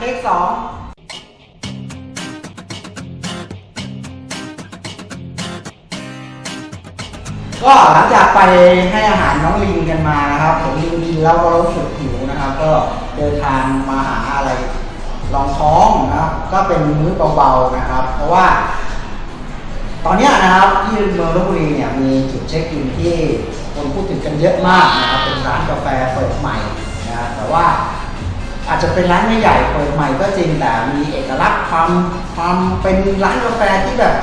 เทคสองก็หลังจากไปให้อาหารน้องลิงกันมานะครับผมลิงกินแล้วก็รู้สึกหิวนะครับ ก็เดินทางมาหาอะไรรองท้องนะครับก็เป็นมื้อเบาๆนะครับ เพราะว่า ตอนนี้นะครับที่เมืองลบบุรีเนี่ยมีจุดเช็คอินที่คนพูดถึงกันเยอะมากนะครับเป็นร้านกาแฟเปิดใหม่นะครับแต่ว่า อาจจะเป็นร้านไม่ใหญ่เปิดใหม่ก็จริงแต่มีเอกลักษณ์ความความเป็นร้านกาแฟที่แบบ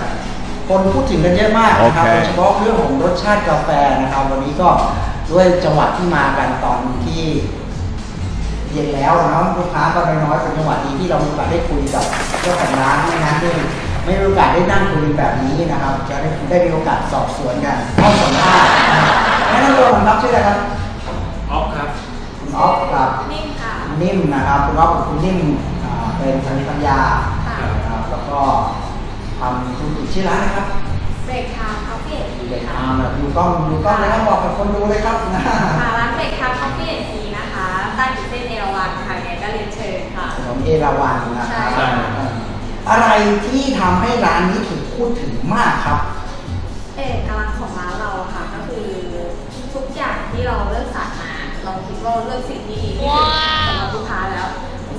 คนพูดถึงกันเยอะมากนะครับโอเคโดยเฉพาะเรื่องของรสชาติกาแฟนะครับ วันนี้ก็ด้วยจังหวะที่มากันตอนที่เย็นแล้วนะครับลูกค้าก็น้อยๆเป็นจังหวะดีที่เรามีโอกาสได้คุยกับเจ้าของร้านไม่งั้นที่ไม่มีโอกาสได้นั่งคุยแบบนี้นะครับ จะได้ได้มีโอกาสสอบสวนกันห้องสัมภาษณ์นะครับแนะนำตัวก่อนครับชื่ออะไรครับ นิ่มนะครับคุณออฟกับคุณนิ่มอ่าเป็นสามีภรรยาค่ะ นะครับแล้วก็ทำธุรกิจชื่อร้านนะครับ เบรกทามคอฟฟี่เอ็นทีเด็กค่ะทำแบบดูกล้องดูกล้องนะครับบอกกับคนดูเลยครับนะค่ะร้านเบรกทามคอฟฟี่เอ็นทีนะคะตั้งอยู่เส้นเอราวัณค่ะยังไงก็เรียนเชิญค่ะถนนเอราวัณนะคใช่รับค่ะอะไรที่ทำให้ร้านนี้ถูกพูดถึงมากครับ เอกลักษณ์ของร้านเราอะค่ะ ก็คือทุกอย่างที่เราเลือกสรรมา เราคิดว่าเราเลือกสิ่งที่ดีที่สุด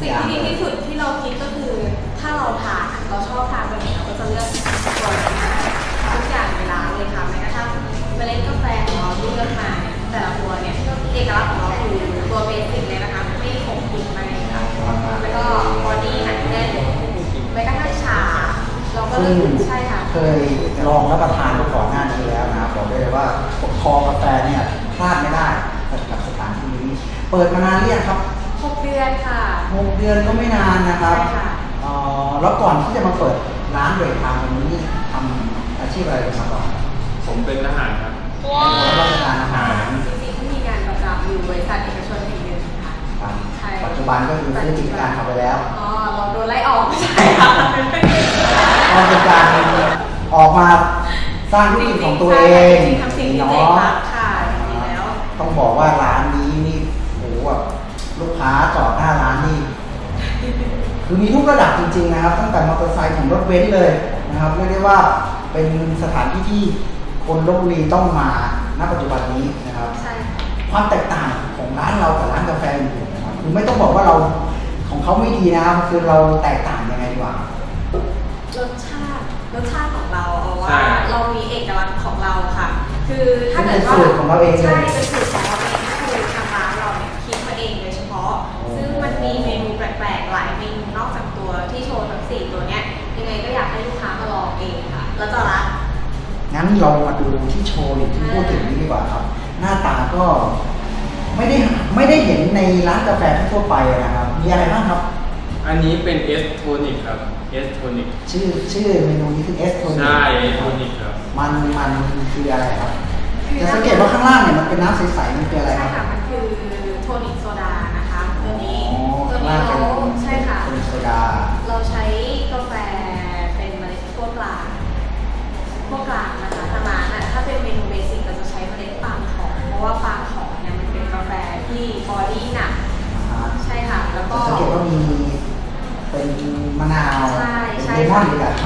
สิ่งที่ดีที่สุดที่เราคิดก็คือ ถ้าเราทานเราชอบทานแบบนี้เราก็จะเลือกตัวนี้ทุกอย่างในร้านเลยค่ะแม้กระทั่งเมล็ดกาแฟของเราที่เลือกมาเนี่ยแต่ละตัวเนี่ยเอกลักษณ์ของเราคือตัวเบสิกเลยนะคะ ไม่ขมกลิ่นไปค่ะแล้วก็บอดี้หนักแน่นแม้กระทั่งชาเราก็เลือกใช่ค่ะเคยลองรับประทานมาก่อนหน้านี้แล้วนะบอกได้เลยว่าคอกาแฟเนี่ยพลาดไม่ได้กับสถานที่นี้ เปิดมานานหรือยังครับ ดือนค่ะ หกเดือนก็ไม่นานนะครับใช่ค่ะ เอ่อแล้วก่อนที่จะมาเปิดร้านเบรกทางตรงนี้ทำอาชีพอะไรกันมาก่อนผมเป็นทหารครับรับประทานอาหารจริงๆที่มีงานประจำอยู่บริษัทเอกชนแห่งหนึ่งค่ะ ครับใช่ ปัจจุบันก็คือซื้อกิจการทำไปแล้วอ๋อเราโดนไล่ออกไม่ใช่ค่ะก็เป็นการออกมาสร้างธุรกิจของตัวเองจริงๆทำสิ่งที่ตัวเองรักค่ะจริงๆแล้ว ต้องบอกว่าร้านนี้นี่โหแบบ ลูกค้าจอดหน้าร้านนี่คือมีทุกระดับจริง ๆ นะครับ ตั้งแต่มอเตอร์ไซค์ถึงรถเบนซ์เลยนะครับเรียกได้ว่าเป็นสถานที่ที่คนลบบุรีต้องมาณปัจจุบันนี้นะครับใช่ค่ะความแตกต่างของร้านเรากับร้านกาแฟอื่นๆนะครับคือไม่ต้องบอกว่าเราของเขาไม่ดีนะครับคือเราแตกต่างยังไงดีกว่ารสชาติรสชาติของเราเอาว่าใช่เรามีเอกลักษณ์ของเราค่ะ คือถ้าเกิดเป็นว่าสูตรของเราเองเลยใช่เป็นสูตร งั้นเรามาดูที่โชว์หรือที่พูดถึงนี้ดีกว่าครับ หน้าตาก็ไม่ได้ไม่ได้เห็นในร้านกาแฟทั่วไปนะครับ มีอะไรบ้างครับ อันนี้เป็นเอสโทนิกครับเอสโทนิกชื่อชื่อเมนูนี้คือเอสโทนใช่เอสโทนิกครับ มันมันคืออะไรครับจะสังเกตว่าข้างล่างเนี่ยมันเป็นน้ำใสๆมันคืออะไรใช่ครับค่ะมันคือโทนิกโซดานะคะตัวนี้อ๋อตัวข้างนี้ล่างเรา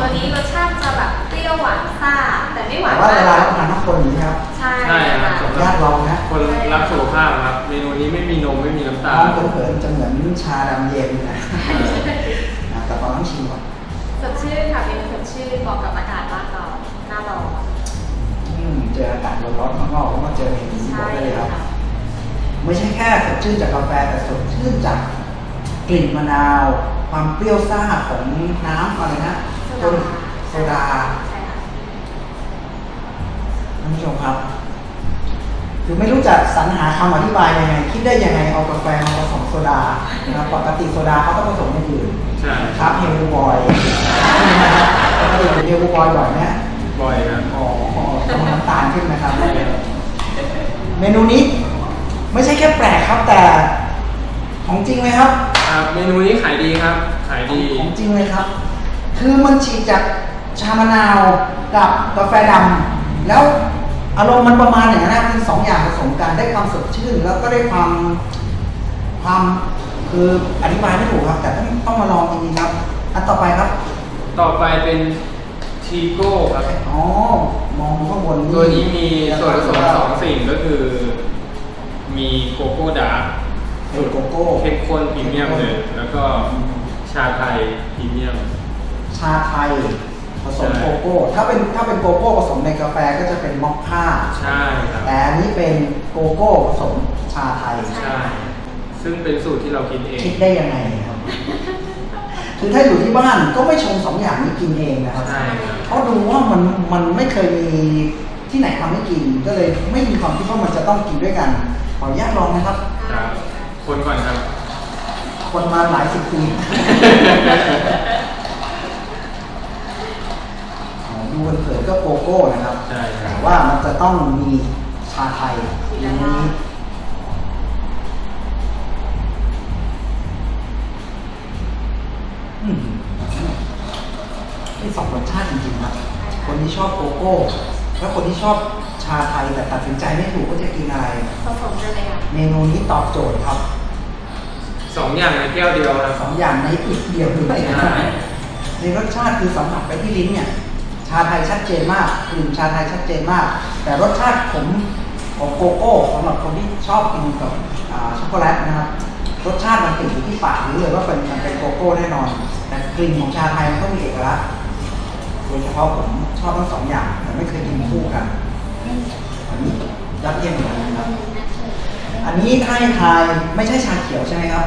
ตัรัวบนี้รสชาติจะแบบเปรี้ยวหวานซ่าแต่ไม่หวาแต่นว่าเวลามารับกประทานต้องคนอย่างนี้ครับใช่ใช่ครัค่ะบญาติเรานะคนรักสุขภาพครับ เมนูนี้ไม่มีนมไม่มีน้ำตาน้องลเขินๆจะเหมือนชาดำเย็นนะนะแต่ตอนต้องชิมก่อนสดชื่นค่ะเป็นสดชื่นเหมาะกับอากาศบ้านเราหน้าร้อนอืมเจออากาศร้อนๆข้างนอกแล้วมาเจอเมนูนี้บใช่อกได้เลยครับ ค่ะ ไม่ใช่แค่สดชื่นจากกาแฟแต่สดชื่นจากกลิ่นมะนาว ความเปรี้ยวซ่าของน้ำอะไรนะโซ ต้นดาโซดาใช่ค่ะท่านผู้ชมครับคือไม่รู้จะสรรหาคำอธิบายยังไง คิดได้ยังไงเอากาแฟมาผสมโซดานะครับปกติโซดาเขาต้องผสมอย่างอื่นใช่ครับเฮลบอยปกติเฮลบอยบ่อยไหมบ่อยครับอ๋อต้องน้ำตาลขึ้นนะครับ เมนูนี้ ไม่ใช่แค่แปลกครับแต่ของจริงเลยครับ ครับ เมนูนี้ขายดีครับ ขายดีของจริงเลยครับ คือมันฉีกจากชามะนาวกับกาแฟดำแล้วอารมณ์มันประมาณอย่างนั้นนะคือสองอย่างผสมกันได้ความสดชื่น แล้วก็ได้ความความคคืออธิบายไม่ถูกครับ แต่ต้องต้องมาลองจริงๆครับ อันต่อไปครับ ต่อไปเป็นทีโก้ครับอ๋อมองข้างบนตัวนี้มีส่วนผสมสองสิ่งก็คือ มีโกโก้ดาร์กเป็นโกโก้เข้มข้นพรีเมียมเลยแล้วก็ชาไทยพรีเมียม ชาไทยผสมใช่โกโก้ ถ้าเป็นถ้าเป็นโกโก้ผสมในกาแฟก็จะเป็นมอคค่า ใช่ครับแต่อันนี้เป็นโกโก้ผสมชาไทย ใช่ ซึ่งเป็นสูตรที่เราคิดเอง คิดได้ยังไงครับ คือถ้าอยู่ที่บ้านก็ไม่ชงสองอย่างนี้กินเองนะครับ ใช่ครับ เพราะดูว่ามันมันไม่เคยมีที่ไหนทำให้กิน ก็เลยไม่มีความคิดว่ามันจะต้องกินด้วยกัน ขออนุญาตลองนะครับ ครับ คนก่อนครับ คนมาหลายสิบปี อ๋อดูเผินๆก็โกโก้นะครับ ใช่ครับ แต่ว่ามันจะต้องมีชาไทยอยู่ในนี้อืมนี่สองรสชาติจริงๆนะคนที่ชอบโกโก้ แล้วคนที่ชอบชาไทยแต่ตัดสินใจไม่ถูกว่าจะกินอะไร ผสมกันเลยค่ะเมนูนี้ตอบโจทย์ครับสองอย่างในแก้วเดียวนะคสรัอบงอย่างในอีกเดียวด้วยนะใช่ในรสชาติคือสัมผัสไปที่ลิ้นเนี่ยชาไทยชัดเจนมากกลิ่นชาไทยชัดเจนมาก แต่รสชาติผมของโกโก้สำหรับคนที่ชอบกินกับอ่าช็อกโกแลตนะครับรสชาติมันติดอยู่ที่ปากรู้เลยว่าเป็นมันเป็นโกโก้แน่นอน แต่กลิ่นของชาไทยมันก็มีเอกลักษณ์โดยเฉพาะผมชอบทั้งสองอย่างแต่ไม่เคยกินคู่กันอันนี้ยอดเยี่ยมเหมือนกันนะครับ อันนี้ถ้าให้ทายไม่ใช่ชาเขียวใช่ไหมครับ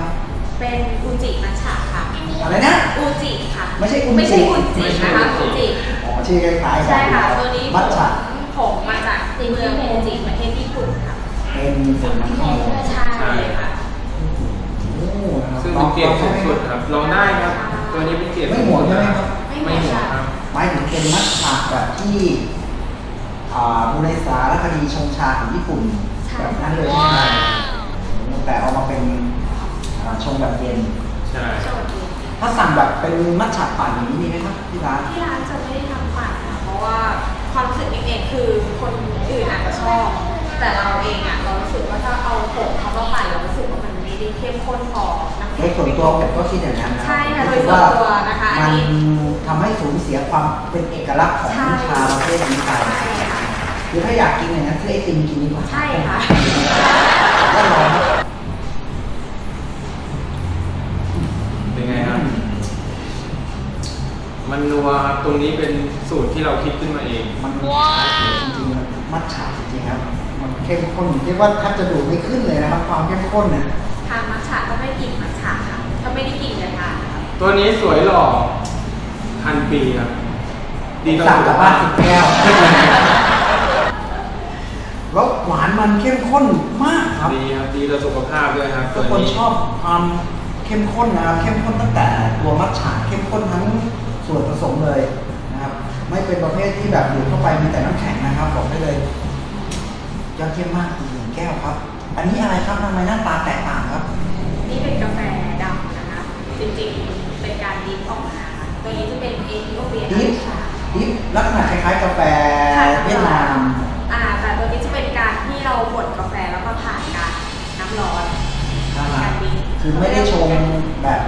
เป็นอูจิมัทฉะค่ะอะไรนะอูจิค่ะ ไม่ใช่อุจิไม่ใช่อุจิไม่ใช่นะคะอุอูจิจิอ๋อ ชื่อคล้ายๆกันใช่ค่ะ ตัวนี้มัทฉะผงมาจากเมืองอูจิประเทศญี่ปุ่นค่ะเป็นผลน้ำทองใช่ค่ะโอ้นะครับซึ่งเป็นเกียรติสูงสุดครับลองได้ครับ ตัวนี้เป็นเกียรติไม่หมดใช่ไหมครับไม่หมดครับหมายถึงเป็นมัทฉะแบบที่อ่าดูในสารคดีชงชาของญี่ปุ่นใช่แบบนั้นเลยใช่ไหมแต่เอามาเป็นอ่าชงแบบเย็นใช่โชคดีถ้าสั่งแบบเป็นมัทฉะปั่นอย่างนี้มีไหมครับที่ร้านที่ร้านจะไม่ได้ ความรู้สึกเองคือคนอื่นอาจจะชอบ แต่เราเองอะเรารู้สึกว่าถ้าเอาผงเขามาปั่นเรารู้สึกว่ามันไม่ได้เข้มข้นพอน้ำโดยส่วนตัวผมก็คิดอย่างนั้นนะใช่ค่ะรู้สึกโดยส่วนตัวนะคะอันมันนี้ทำให้สูญเสียความเป็นเอกลักษณ์ของใช่ชาประเภทนี้ไปใช่ค่ะคือถ้าอยากกินอย่างนั้นซื้อไอติมกินดีกว่าใช่ค่ะ มันนัวครับตรงนี้เป็นสูตรที่เราคิดขึ้นมาเอง มันชาเขียวจริงๆมันมัดฉาจริงๆครับ มันเข้มข้นเรียกว่าแทบจะดูดไม่ขึ้นเลยนะครับ ความเข้มข้นเนี่ยทานมัทฉะก็ไม่กลิ่นมัทฉะค่ะถ้าไม่ได้กลิ่นจะทานค่ะตัวนี้สวยหล่อพันปีครับดีต่อสั่งสุกขลับบ้าภานพสิบแก้วแล้วหวานมันเข้มข้นมากครับ ดีครับดีต่อสุขภาพด้วยครับทุตักวคนนี้ชอบความเข้มข้นนะครับเข้มข้นตั้งแต่ตัวมัทฉะเข้มข้นทั้ง ส่วนผสมเลยนะครับ ไม่เป็นประเภทที่แบบดูดเข้าไปมีแต่น้ำแข็งนะครับบอกได้เลยยอดเยี่ยมมากอีกหนึ่งแก้วครับ อันนี้อะไรครับทำไมหน้าตาแตกต่างครับ นี่เป็นกาแฟดำนะคะจริงๆเป็นการดิฟออกมาค่ะตัวนี้จะเป็นเอธิโอเปียดิฟชาดิฟลักษณะคล้ายๆกาแฟเวียดนามอ่าแต่ตัวนี้จะเป็นการที่เราบดกาแฟแล้วก็ผ่านการน้ำร้อนนะครับคือไม่ได้ชงแบบ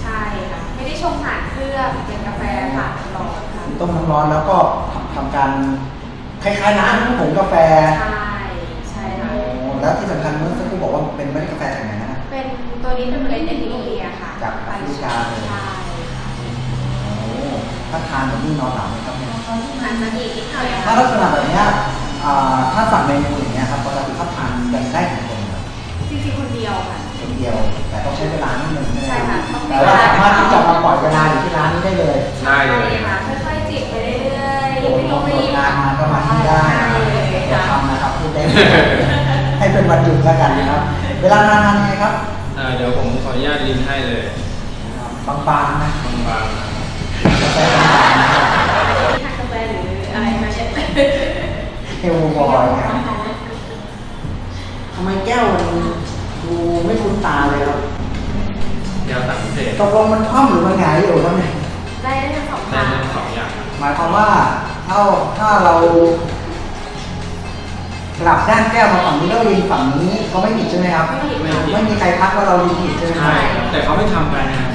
ใช่ค่ะไม่ได้ชงผ่านเครื่องเป็นกาแฟ ผ่านน้ำร้อนค่ะต้มน้ำร้อนแล้วก็ทำการคล้ายๆร้านผงกาแฟใช่ใช่ค่ะ โอ้แล้วที่สำคัญเมื่อสักครู่บอกว่าเป็นเมล็ดกาแฟจากไหนนะเป็นตัวนี้เป็นเมล็ดเอธิโอเปียค่ะจากแอฟริกาเลย ใช่ค่ะโอ้ถ้าทานแบบนี้นอนหลับไหมครับเนี่ยอาจจะมีนิดหน่อยถ้าค่ะลักษณะแบบเนี้ยอ่าถ้าสั่งเมนูอย่างเงี้ยครับปกติเขาทานกันได้กี่ค ดียว แต่ต้องใช้เวลานิดนึงใช่ค่ะต้องมีแต่ว่าสามารถที่จะมาปล่อยเวลาอยู่ที่ร้านนี้ได้เลยได้เลยใช่ค่ะค่อยๆจิบไปเรื่อยๆโดไม่นต้องโดรีนบงานมาก็มาที่ได้ใช่เลยอย่าค่ะทำนะครับพูดได้ให้เป็นวันหยุดแล้วกันนะครับ เวลาทานทานยังไงครับอ่าเดี๋ยวผมขออนุญาตลินให้เลยบางๆนะบางกาแฟบางๆนะครับทานกาแฟหรืออะไรมาเช็ดเฮลบอยนะครับทำไมแก้วมัน ดูไม่คุ้นตาเลยครับๆเดี๋ยวสั่งพิเศษตกลงมันคว่ำหรือมันหงายอยู่ครับเนี่ยได้ได้ทั้งสองได้ทางทั้งสองอย่างครับหมายความว่าถ้าถ้าเรากลับด้านแก้วมาฝั่งนี้แล้วลิงฝั่งนี้เขาไม่ผิดใช่ไหมครับ ไม่ผิดไม่ผิดไม่มีใครทักว่าเราลิงผิดใช่ไหมครัใช่บครับแต่เขาไม่ทำกันนะครับ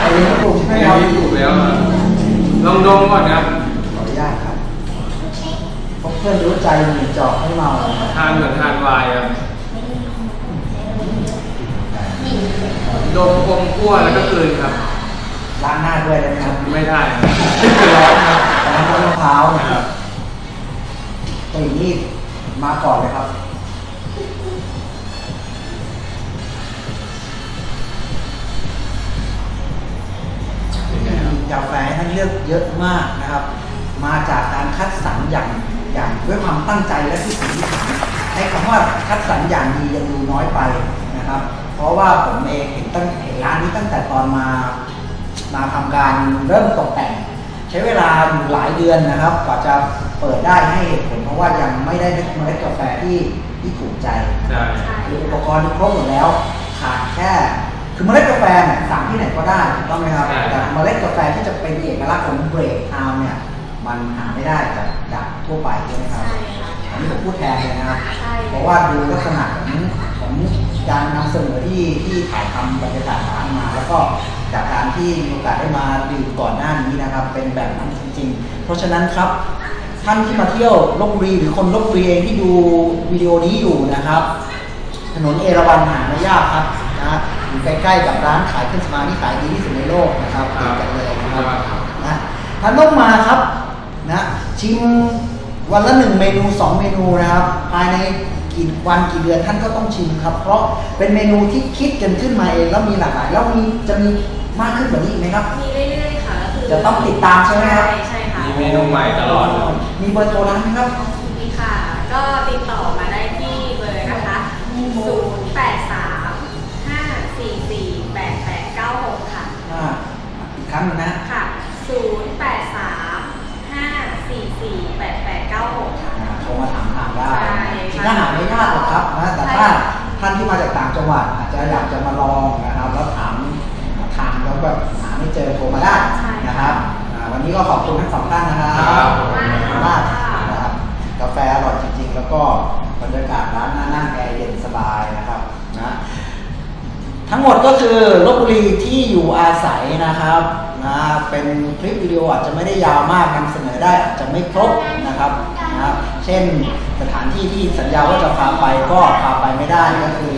ไอ้ลิงถูกใช่ไหมไม่ครับถูกแล้วอะลองดมก่อนครับขออนุญาตครับพบเพื่อนรู้ใจหนีจอกให้เมาทานเหมือนทานไวน์ครับ ดมกลมกั้วแล้วก็กลืนครับ ล้างหน้าด้วยได้ไหมครับไม่ได้ครับร้อนครับแต่น้ำมะพร้าวนะคครัรับบกลิ่นนี่มาก่อนเลยครับเป็นไงครับกาแฟให้ท่านเลือกเยอะมากนะครับ มาจากการคัดสรรอย่างอย่างด้วยความตั้งใจและที่ถึงที่ถใช้คำว่าคัดสรรอย่างดียังดูน้อยไปนะครับ เพราะว่าผมเองเห็นตั้งเห็นร้านนี้ตั้งแต่ตอนมามาทำการเริ่มตกแต่ง ใช้เวลาอยู่หลายเดือนนะครับกว่าจะเปิดได้ให้เหตุผลเพราะว่ายังไม่ได้เมล็ดกาแฟที่ที่ถูกใจใช่ใช่คืออุปกรณ์ที่ครบหมดแล้วขาดแค่คือเมล็ดกาแฟเนี่ยสั่งที่ไหนก็ได้ถูกต้องไหมครับใช่แต่เมล็ดกาแฟที่จะเป็นเอกลักษณ์ของเบรกทาวน์เนี่ยมันหาไม่ได้จากจากทั่วไปใช่ไหมครับใช่ค่ะอันนี้ผมพูดแทนเลยนะครับใช่เพราะว่าดูลักษณะของของ การนำเสนอที่ที่ถ่ายทำบรรยากาศร้านมา แล้วก็จากการที่มีโอกาสได้มาดื่มก่อนหน้านี้นะครับ เป็นแบบนั้นจริงๆ เพราะฉะนั้นครับท่านที่มาเที่ยวลบบุรีหรือคนลบบุรีเองที่ดูวิดีโอนี้อยู่นะครับ ถนนเอราวัณหาไม่ยากครับนะอยู่ใกล้ๆกับร้านขายเครื่องสำอางที่ขายดีที่สุดในโลกนะครับครับติดกันเลยนะครับครับนะท่านต้องมาครับนะชิมวันละหนึ่งเมนูสองเมนูนะครับ ภายใน กี่วันกี่เดือนท่านก็ต้องชิมครับ เพราะเป็นเมนูที่คิดกันขึ้นมาเองแล้วมีหลากหลายแล้วมีจะมีมากขึ้นกว่านี้อีกไหมครับ มีเรื่อยๆค่ะก็คือจะต้องติดตามใช่ไหมครับใช่ใช่ค่ะมีเมนูใหม่ตลอดเลยมีเบอร์โทรร้านไหมครับมีค่ะ ก็ติดต่อมา นนี้ก็ขอบคุณทั้งสองท่านนะครับครับขอบคุณมากนะครับกาแฟอร่อยจริงๆ แล้วก็บรรยากาศร้านน่านั่งแอร์เย็นสบายนะครับนะ ทั้งหมดก็คือลบบุรีที่อยู่อาศัยนะครับนะเป็นคลิปวิดีโออาจจะไม่ได้ยาวมากนำเสนอได้อาจจะไม่ครบนะครับนะครับเช่น สถานที่ที่สัญญาว่าจะพาไปก็พาไปไม่ได้ก็คือ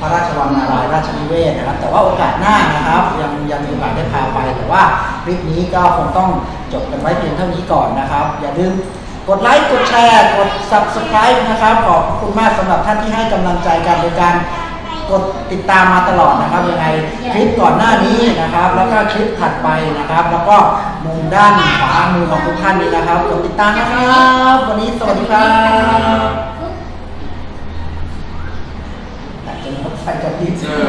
พระราชวังนารายราชนิเวศนะครับ แต่ว่าโอกาสหน้านะครับยังยังมีโอกาสได้พาไป แต่ว่าคลิปนี้ก็คงต้องจบกันไว้เพียงเท่านี้ก่อนนะครับ อย่าลืมกดไลค์กดแชร์กด subscribe นะครับขอบคุณมากสำหรับท่านที่ให้กำลังใจกันโดยการ กดติดตามมาตลอดนะครับยังไงคลิปก่อนหน้านี้นะครับ แล้วก็คลิปถัดไปนะครับ แล้วก็มุมด้านขวามือของทุกท่านนี้นะครับกดติดตามนะครับ วันนี้สวัสดีครับแต่จะงดไฟจะดิบ